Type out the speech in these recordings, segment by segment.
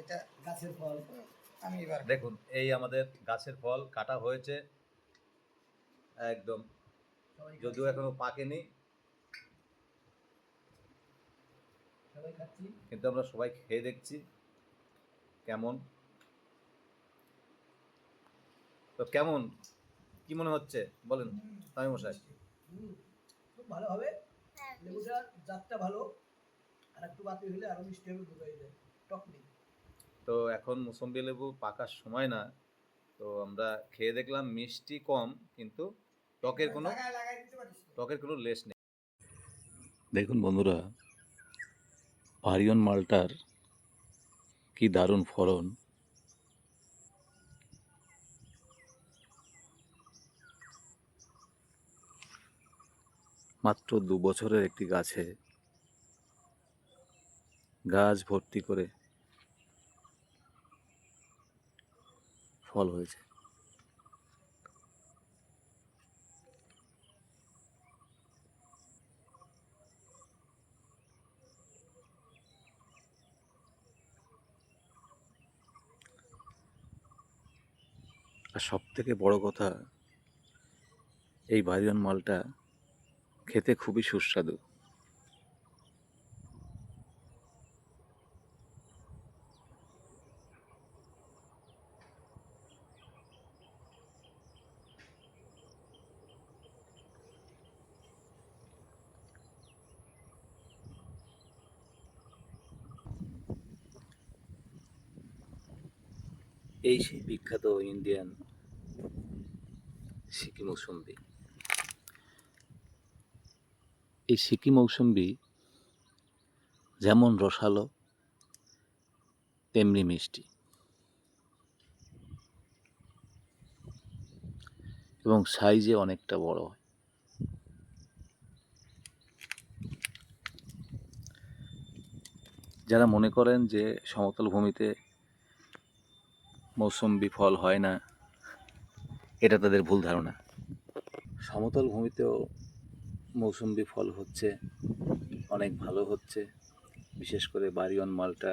এটা গাছের ফল। আমি এবার দেখুন এই আমাদের গাছের ফল কাটা হয়েছে। একদম। যদিও এখনও পাকেনি। কিন্তু আমরা সবাই খেয়ে দেখছি কেমন। তো কেমন? কি মনে হচ্ছে? বলেন তামি মশাই। খুব ভালো হবে। লেবুটা জাতটা ভালো। আর একটু বাতি হলে আরও মিষ্টি হবে দুটো হয়ে যায় টক নেই তো এখন মুসম্বি লেবু পাকার সময় না, তো আমরা খেয়ে দেখলাম মিষ্টি কম, কিন্তু টকের কোনো। টকের কোনো লেস নেই দেখুন বন্ধুরা ভারিয়ন মালটার কি দারুণ ফলন মাত্র দু বছরের একটি গাছে গাছ ভর্তি করে ফল হয়েছে। আর সব থেকে বড় কথা এই ভারিয়ন মালটা খেতে খুবই সুস্বাদু। এই সেই বিখ্যাত ইন্ডিয়ান সিকি মৌসুম্বি। এই সিকি মৌসুম্বি যেমন রসালো, তেমনি মিষ্টি। এবং সাইজে অনেকটা বড় হয়। যারা মনে করেন যে সমতল ভূমিতে মৌসুম্বি ফল হয় না, এটা তাদের ভুল ধারণা। সমতল ভূমিতেও মৌসুম্বি ফল হচ্ছে, অনেক ভালো হচ্ছে, বিশেষ করে বারিয়ন মালটা,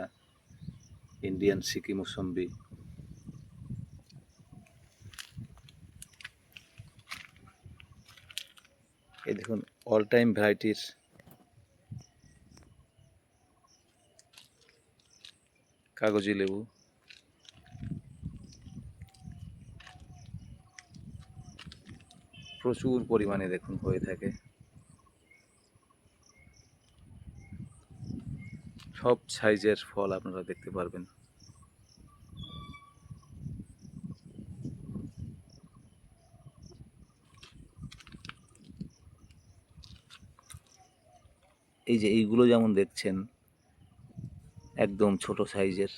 ইন্ডিয়ান সিকি মৌসুম্বি। এই দেখুন অল টাইম ভ্যারাইটির কাগজি লেবু। প্রচুর পরিমাণে দেখুন হয়ে থাকে। সব সাইজের ফল আপনারা দেখতে পারবেন। এই যে এইগুলো যেমন দেখছেন, একদম ছোট সাইজের।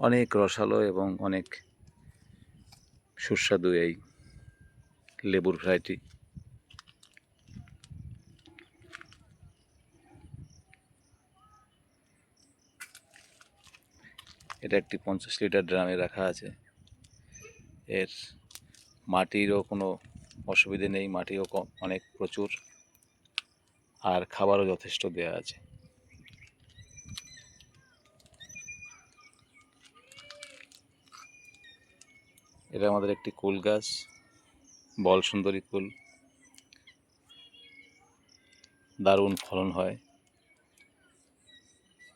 অনেক রসালো এবং অনেক সুস্বাদু এই লেবুর ফ্রাইটি এটা একটি পঞ্চাশ লিটার ড্রামে রাখা আছে। এর মাটিরও কোনো অসুবিধে নেই মাটিও অনেক প্রচুর। আর খাবারও যথেষ্ট দেওয়া আছে। এটা আমাদের একটি কুল গাছ, বল সুন্দরী কুল। দারুণ ফলন হয়।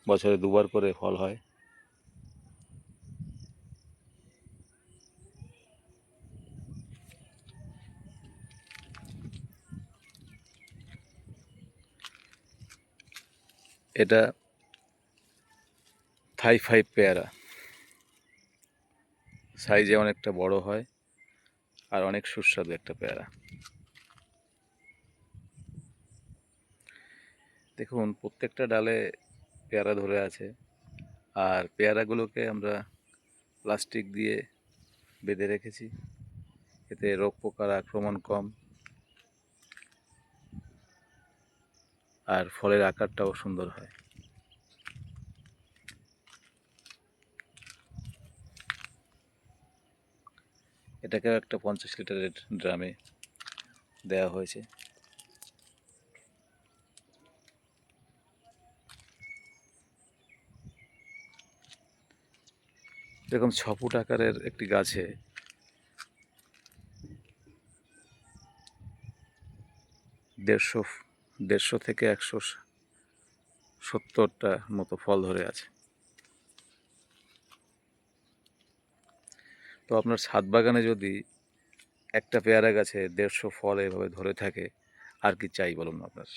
বছরে দুবার করে ফল হয়। এটা থাই ফাইভ পেয়ারা। সাইজে অনেকটা বড় হয় আর অনেক সুস্বাদু একটা পেয়ারা। দেখুন, প্রত্যেকটা ডালে পেয়ারা ধরে আছে আর পেয়ারাগুলোকে আমরা প্লাস্টিক দিয়ে বেঁধে রেখেছি। এতে রোগ পোকার আক্রমণ কম আর ফলের আকারটাও সুন্দর হয়। এটাকেও একটা পঞ্চাশ লিটারের ড্রামে দেওয়া হয়েছে। এরকম ছ ফুট আকারের একটি গাছে দেড়শো দেড়শো থেকে একশো সত্তরটা মতো ফল ধরে আছে। তো আপনার ছাদ বাগানে যদি একটা পেয়ারা গাছে দেড়শো ফল এভাবে ধরে থাকে, আর কি চাই বলুন আপনার?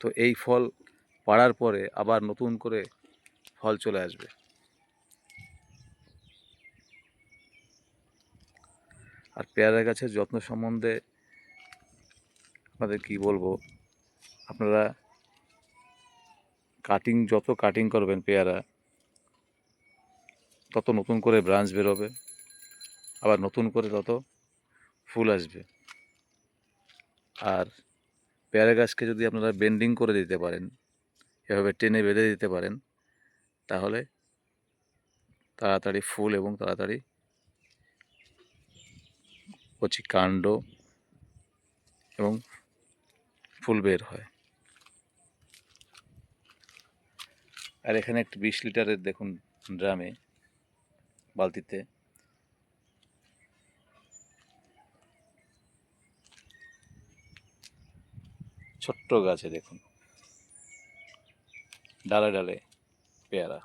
তো এই ফল পাড়ার পরে আবার নতুন করে ফল চলে আসবে। আর পেয়ারা গাছের যত্ন সম্বন্ধে আপনাদের কি বলব? আপনারা কাটিং যত কাটিং করবেন পেয়ারা তত নতুন করে ব্রাঞ্চ বেরোবে, আবার নতুন করে তত ফুল আসবে। আর পেয়ারা গাছকে যদি আপনারা বেন্ডিং করে দিতে পারেন, এভাবে টেনে বেঁধে দিতে পারেন, তাহলে তাড়াতাড়ি ফুল এবং তাড়াতাড়ি কচি কাণ্ড এবং ফুল বের হয়। আর এখানে একটি বিশ লিটারের দেখুন, ড্রামে বালতিতে। ছোট্ট গাছে দেখুন। ডালে ডালে পেয়ারা।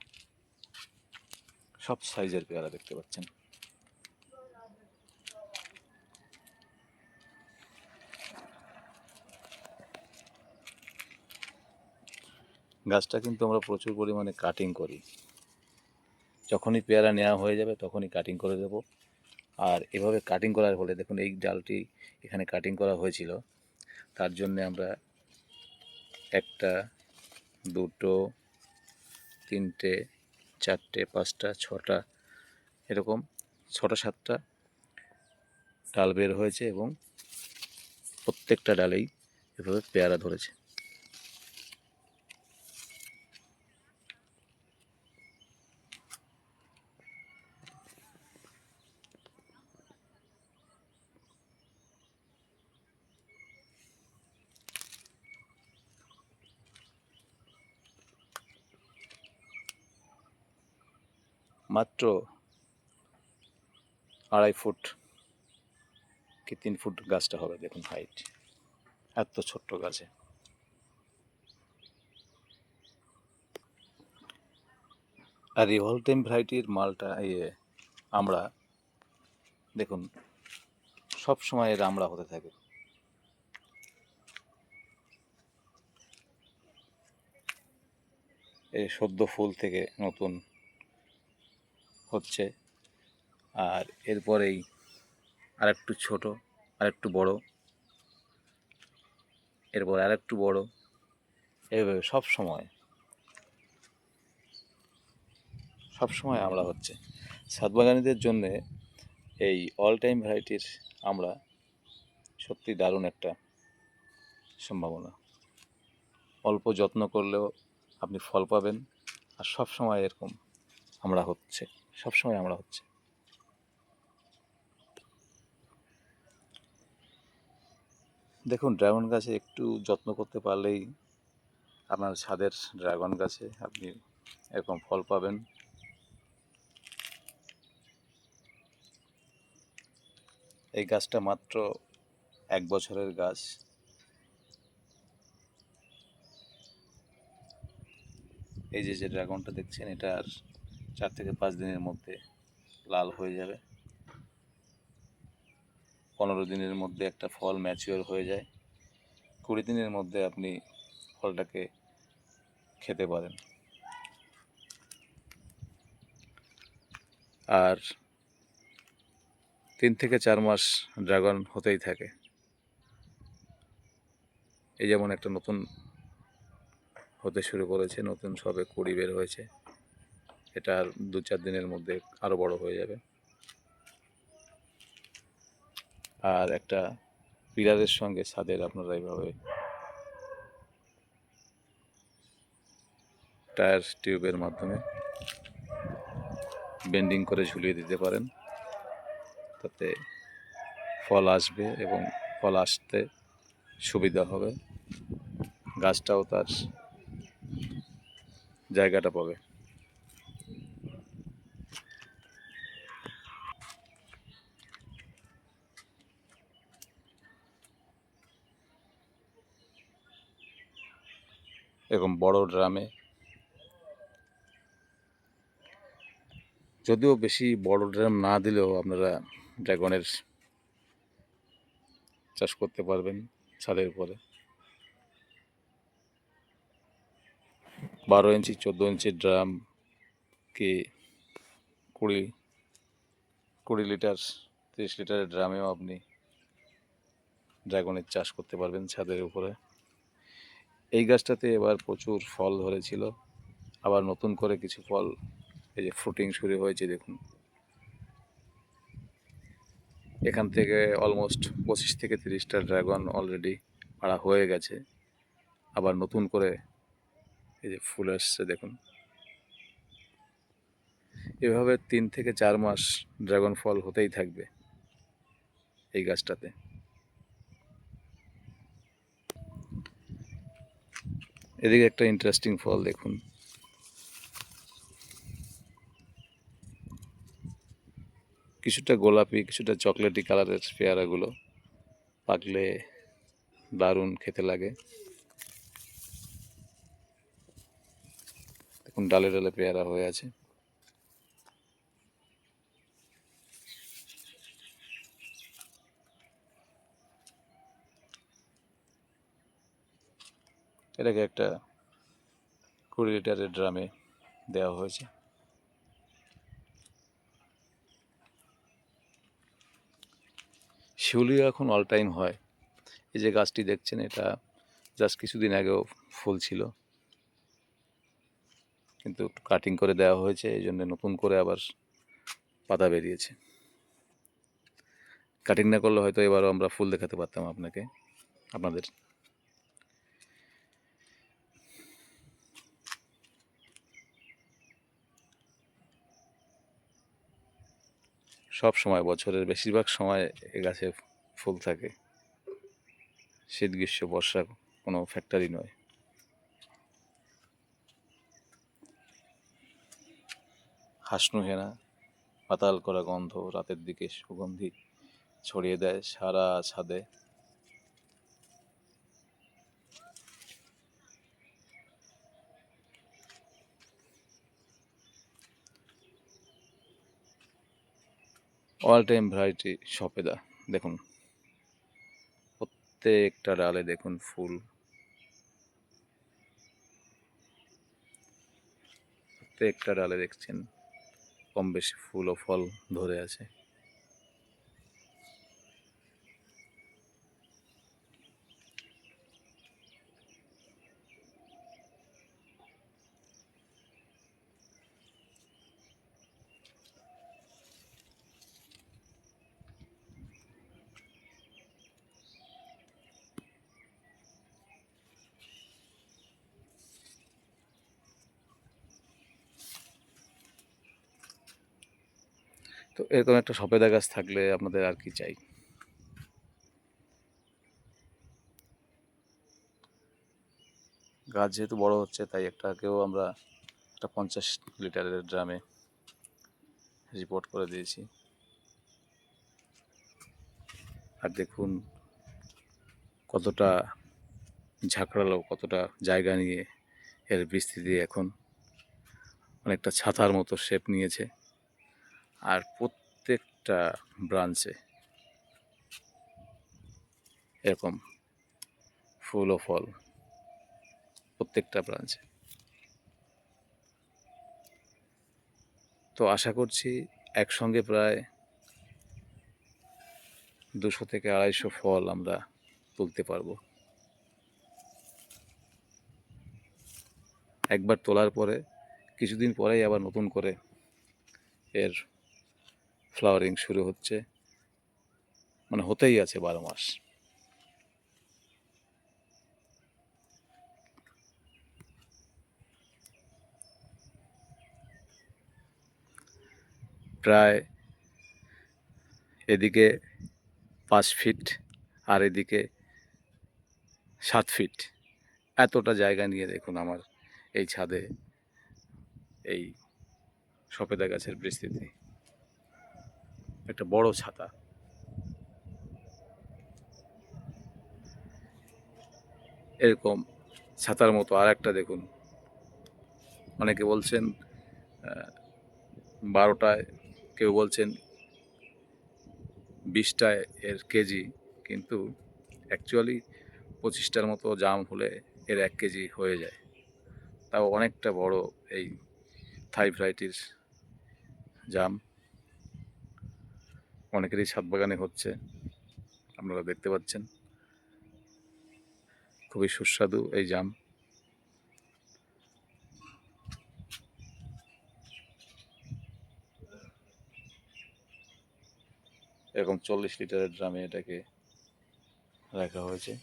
সব সাইজের পেয়ারা দেখতে পাচ্ছেন। গাছটা কিন্তু আমরা প্রচুর পরিমাণে কাটিং করি। যখনই পেয়ারা নেওয়া হয়ে যাবে তখনই কাটিং করে দেব। আর এভাবে কাটিং করার ফলে দেখুন এই ডালটি এখানে কাটিং করা হয়েছিল। তার জন্যে আমরা একটা, দুটো, তিনটে, চারটে, পাঁচটা, ছটা এরকম ছটা, সাতটা ডাল বের হয়েছে এবং প্রত্যেকটা ডালেই এভাবে পেয়ারা ধরেছে। মাত্র আড়াই ফুট কি তিন ফুট গাছটা হবে দেখুন হাইট এত ছোট্ট গাছে। আর এই অল টাইম ভ্যারাইটির মালটা ইয়ে আমরা, দেখুন, সব সময় এর আমরা হতে থাকে। এই সদ্য ফুল থেকে নতুন হচ্ছে। আর এরপরেই আর একটু ছোট আর একটু বড়। এরপর আর একটু বড়। এইভাবে সব সময়। সব সময় আমরা হচ্ছে। সাতবাগানিদের জন্যে এই অল টাইম ভ্যারাইটির আমরা সত্যি দারুণ একটা সম্ভাবনা। অল্প যত্ন করলেও আপনি ফল পাবেন আর সব সময় এরকম আমরা হচ্ছে। সব সময় আমরা হচ্ছে। দেখুন, ড্রাগন গাছে একটু যত্ন করতে পারলেই আপনার ছাদের ড্রাগন গাছে আপনি এরকম ফল পাবেন। এই গাছটা মাত্র এক বছরের গাছ। এই যে যে ড্রাগনটা দেখছেন এটা আর চার থেকে পাঁচ দিনের মধ্যে লাল হয়ে যাবে। পনেরো দিনের মধ্যে একটা ফল ম্যাচিওর হয়ে যায়। কুড়ি দিনের মধ্যে আপনি ফলটাকে খেতে পারেন। আর তিন থেকে চার মাস ড্রাগন হতেই থাকে। এই যেমন একটা নতুন হতে শুরু করেছে, নতুন সবে কুড়ি বের হয়েছে। এটা দু চার দিনের মধ্যে আরও বড় হয়ে যাবে। আর একটা পিলারের সঙ্গে ছাদের আপনারা এইভাবে টায়ার টিউবের মাধ্যমে বেন্ডিং করে ঝুলিয়ে দিতে পারেন। তাতে ফল আসবে এবং ফল আসতে সুবিধা হবে। গাছটাও তার জায়গাটা পাবে। এরকম বড় ড্রামে। যদিও বেশি বড় ড্রাম না দিলেও আপনারা ড্রাগনের চাষ করতে পারবেন ছাদের উপরে। বারো ইঞ্চি, চোদ্দ ইঞ্চির ড্রাম কি কুড়ি কুড়ি লিটার, তিরিশ লিটারের ড্রামেও আপনি ড্রাগনের চাষ করতে পারবেন ছাদের উপরে। এই গাছটাতে এবার প্রচুর ফল ধরেছিল। আবার নতুন করে কিছু ফল, এই যে ফ্রুটিং শুরু হয়েছে, দেখুন। এখান থেকে অলমোস্ট পঁচিশ থেকে তিরিশটা ড্রাগন অলরেডি পাড়া হয়ে গেছে। আবার নতুন করে এই যে ফুল আসছে, দেখুন। এভাবে তিন থেকে চার মাস ড্রাগন ফল হতেই থাকবে এই গাছটাতে। এদিকে একটা ইন্টারেস্টিং ফল দেখুন। কিছুটা গোলাপি, কিছুটা চকলেটি কালারের পেয়ারাগুলো পাকলে দারুণ খেতে লাগে। দেখুন ডালে ডালে পেয়ারা হয়ে আছে। এটাকে একটা কুড়ি লিটারের ড্রামে দেওয়া হয়েছে। শিউলি এখন অল টাইম হয় এই যে গাছটি দেখছেন, এটা জাস্ট কিছুদিন আগেও ফুল ছিল। কিন্তু কাটিং করে দেওয়া হয়েছে, এই জন্য নতুন করে আবার পাতা বেরিয়েছে। কাটিং না করলে হয়তো এবারও আমরা ফুল দেখাতে পারতাম আপনাকে, আপনাদের সব সময়, বছরের বেশিরভাগ সময় এ গাছে ফুল থাকে। শীত, গ্রীষ্ম, বর্ষা কোনো ফ্যাক্টরি নয়। হাসনু হেনা, পাতাল করা গন্ধ, রাতের দিকে সুগন্ধি ছড়িয়ে দেয় সারা ছাদে। অল টাইম ভ্যারাইটি সপেদা দেখুন। প্রত্যেকটা ডালে দেখুন ফুল। প্রত্যেকটা ডালে দেখছেন কম বেশি ফুল ও ফল ধরে আছে। তো এরকম একটা সপেদা গাছ থাকলে আপনাদের আর কি চাই? গাছ যেহেতু বড় হচ্ছে তাই একটাকেও আমরা একটা পঞ্চাশ লিটারের ড্রামে রিপোর্ট করে দিয়েছি। আর দেখুন কতটা ঝাঁকড়ালো কতটা জায়গা নিয়ে এর বিস্তৃতি এখন। অনেকটা ছাতার মতো শেপ নিয়েছে। আর প্রত্যেকটা ব্রাঞ্চে এরকম ফুল ও ফল প্রত্যেকটা ব্রাঞ্চে। তো আশা করছি একসঙ্গে প্রায় দুশো থেকে আড়াইশো ফল আমরা তুলতে পারব। একবার তোলার পরে কিছুদিন পরেই আবার নতুন করে এর ফ্লাওয়ারিং শুরু হচ্ছে। মানে হতেই আছে বারো মাস। প্রায় এদিকে পাঁচ ফিট আর এদিকে সাত ফিট। এতটা জায়গা নিয়ে দেখুন আমার এই ছাদে এই সফেদা গাছের বিস্তৃতি। একটা বড় ছাতা। এরকম ছাতার মতো আর একটা দেখুন। অনেকে বলছেন বারোটায় কেউ বলছেন বিশটায় এর কেজি, কিন্তু অ্যাকচুয়ালি পঁচিশটার মতো জাম হলে এর এক কেজি হয়ে যায়। তাও অনেকটা বড় এই থাই ভ্যারাইটির জাম। অনেকেরই ছাদ বাগানে হচ্ছে। আপনারা দেখতে পাচ্ছেন। খুবই সুস্বাদু এই জাম। এরকম চল্লিশ লিটারের ড্রামে এটাকে রাখা হয়েছে।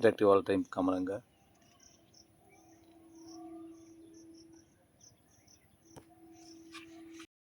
এটা একটি অল টাইম কামরাঙ্গা